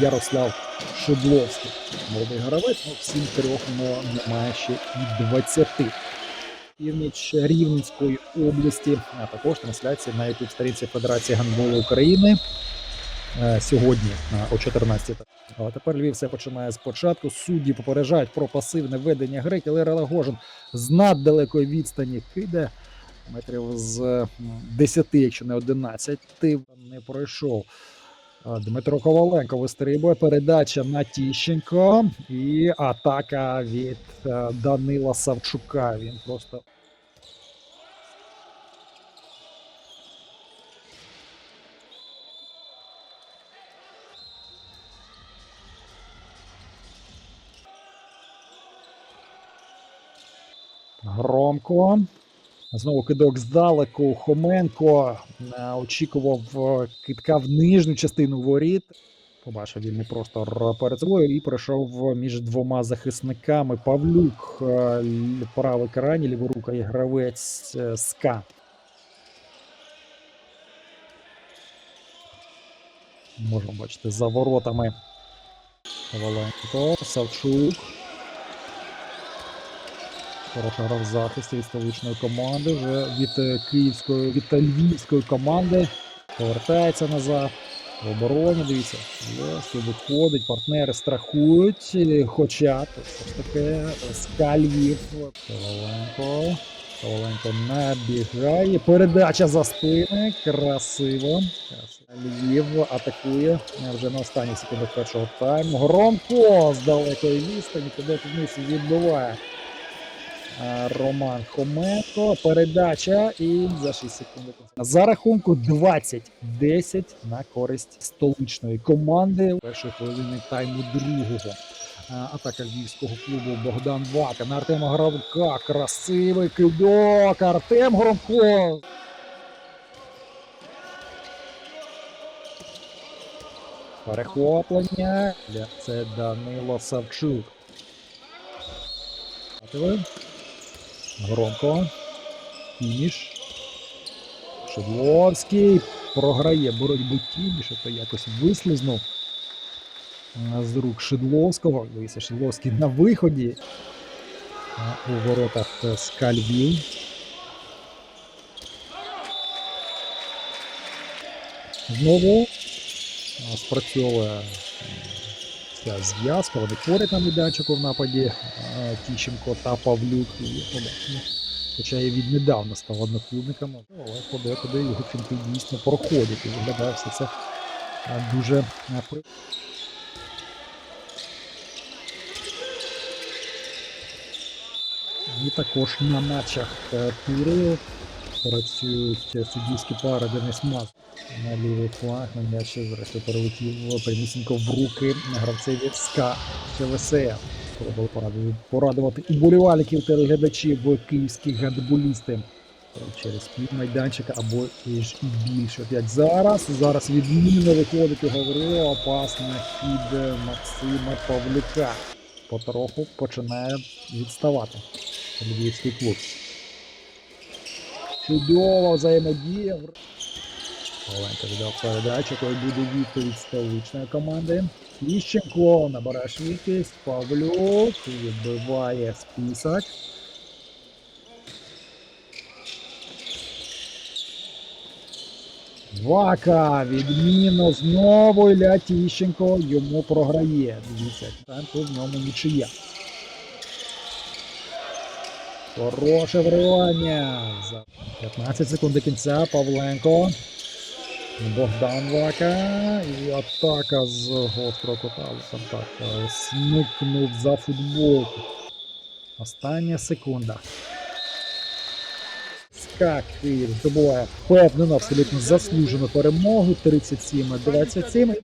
Ярослав Шидловський. Молодий гравець, ну всім трьох немає ще і 20. Північ Рівненської області, а також трансляція на youtube сторінці Федерації гандболу України е, сьогодні е, о 14. А тепер Львів все починає спочатку. Судді попереджають про пасивне ведення гри. Кілер Лагожин з наддалекої відстані киде метрів з 10, якщо не 11, не пройшов. Дмитро Коваленко вистрибує. Передача на Тіщенко. І атака від е, Данила Савчука. Він просто громко. Знову кидок здалеку. Хоменко е, очікував е, кидка в нижню частину воріт. Побачив він не просто перед собою і пройшов між двома захисниками. Павлюк, е, правий крайній, ліворука і гравець е, СКА. Можемо бачити за воротами Коваленко, Савчук. Хороша гра в захисті від столичної команди. Вже від е, київської, від львівської команди. Повертається назад. В обороні, дивіться. Льовський виходить, партнери страхують. Хоча все ж таки е, СКА Коваленко. Коваленко набігає. Передача за спини. Красиво. Львів атакує вже на останніх секундах першого тайму. Громко з далекої відстані. Куди вниз відбиває. Роман Хоменко. Передача і за 6 секунд. За рахунку 20-10 на користь столичної команди. Першої хвилини тайму другого. Атака львівського клубу Богдан Вака на Артема Гравка. Красивий кидок. Артем Громко. Перехоплення. Це Данило Савчук. Бачили? Громко. Фініш. Шедловський програє боротьбу тіміше, то якось вислизнув е, з рук Шедловського. Дивіться, Шедловський на виході е, у воротах е, Знову е, спрацьовує ця зв'язка. Вони поряд на майданчику в нападі е, Тіщенко та Павлюк. Хоча я віднедавна став одноклубником, але подекуди його фінти дійсно проходять і виглядає все це е, дуже е, І також на матчах туру працюють е, суддівські пари Денис Маз на лівий фланг, на м'яч зрештою перелетів прямісінько в руки гравцеві СКА ЧВСФ. Спробували порадувати, порадувати уболівальників та глядачів київські гандболісти через півмайданчика або і ж і більше. Як зараз. Зараз відмінно виходить, я говорив, опасний хід Максима Павлюка. Потроху починає відставати львівський клуб. Чудова взаємодія. Оленко віддав передачу, коли буде відповідь столичної команди. Іщенко набирає швидкість. Павлюк відбиває список. Вака відмінно знову Ілля Тіщенко йому програє. Дивіться, там в ньому нічия. Хороше вривання. За 15 секунд до кінця Павленко. Богдан Вака. І атака з гострого кута. Так, смикнув за футболку. Остання секунда. СКА Київ здобуває впевнено, абсолютно заслужену перемогу. 37-27.